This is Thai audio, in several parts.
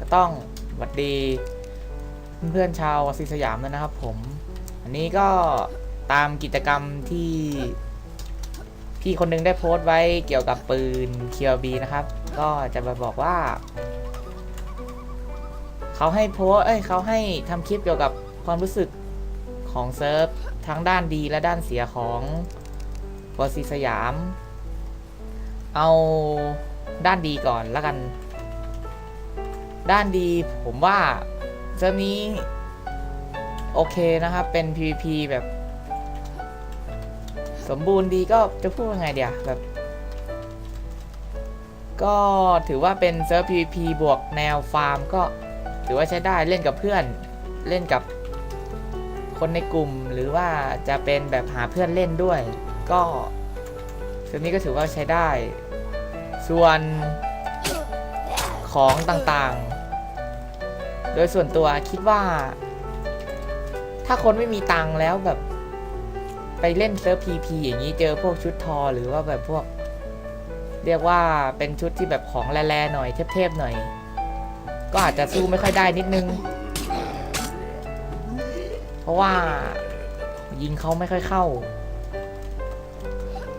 ก็ต้องหวัดดี เพื่อนๆชาวซีสยามด้วนะครับผม อันนี้ก็ตามกิจกรรมที่พี่คนหนึงได้โพสต์ไว้เกี่ยวกับปืน QB นะครับ ก็จะมาบอกว่า เขาให้โพสเอ้ยเขาให้ทำคลิปเกี่ยวกับความรู้สึกของเซิร์ฟทั้งด้านดีและด้านเสียของบอซีสยาม เอาด้านดีก่อนแล้วกัน ด้านดีผมว่าเซิร์ฟนี้ โอเคนะครับ เป็น PVP แบบ สมบูรณ์ดีก็จะพูดยังไงเดียวแบบ ก็ถือว่าเป็นเซิร์ฟ PVP บวกแนวฟาร์มก็ถือว่าใช้ได้เล่นกับเพื่อนเล่นกับคนในกลุ่มหรือว่าจะเป็นแบบหาเพื่อนเล่นด้วย ก็เซิร์ฟนี้ก็ถือว่าใช้ได้ ส่วนของต่างๆ โดยส่วนตัวคิดว่า ถ้าคนไม่มีตังค์แล้วแบบ ไปเล่นเซิร์ฟพีพีอย่างนี้เจอพวกชุดทอหรือว่าแบบพวก เรียกว่าเป็นชุดที่แบบของแร่ๆหน่อยเทพๆหน่อย ก็อาจจะสู้ไม่ค่อยได้นิดนึง เพราะว่ายิงเขาไม่ค่อยเข้า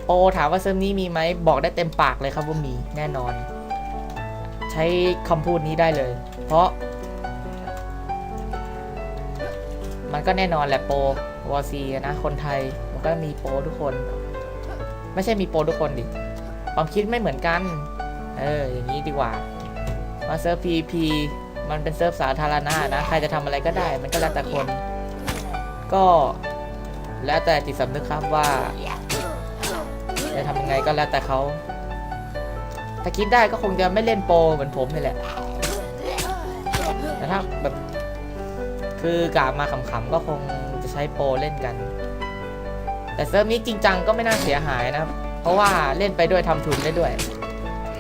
โปรถามว่าเซิร์ฟนี้มีไหมบอกได้เต็มปากเลยครับว่ามีแน่นอน ใช้คำพูดนี้ได้เลย เพราะ มันก็แน่นอนแหละโปรวอซีนะคนไทยมันก็มีโปรทุกคน ไม่ใช่มีโปรทุกคนดิความคิดไม่เหมือนกัน เอออย่างนี้ดีกว่า มาเซิร์ฟ PVP มันเป็นเซิร์ฟสาธารณะนะ ใครจะทำอะไรก็ได้ มันก็แล้วแต่คน ก็แล้วแต่จิตสำนึกครับว่าจะทำยังไงก็แล้วแต่เขาถ้าคิดได้ก็คงจะไม่เล่นโปรเหมือนผมนี่แหละแต่ถ้าแบบ คือกามาขำๆก็คงจะใช้โปรเล่นกัน แต่เซิร์ฟนี้จริงจังก็ไม่น่าเสียหายนะครับ เพราะว่าเล่นไปด้วยทำทุนได้ด้วย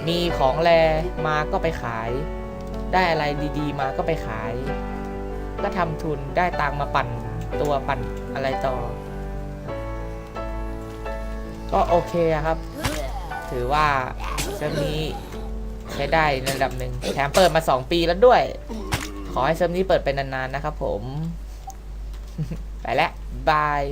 มีของแรมาก็ไปขาย ได้อะไรดีๆ มาก็ไปขาย ก็ทำทุนได้ตังมาปั่นตัวปั่นอะไรต่อ ก็โอเคครับ ถือว่าเซิร์ฟนี้ใช้ได้ในระดับหนึ่งแถมเปิดมา 2 ปีแล้วด้วย ขอให้เซิร์ฟนี้เปิดไปนานๆนะครับผม ไปแล้วบาย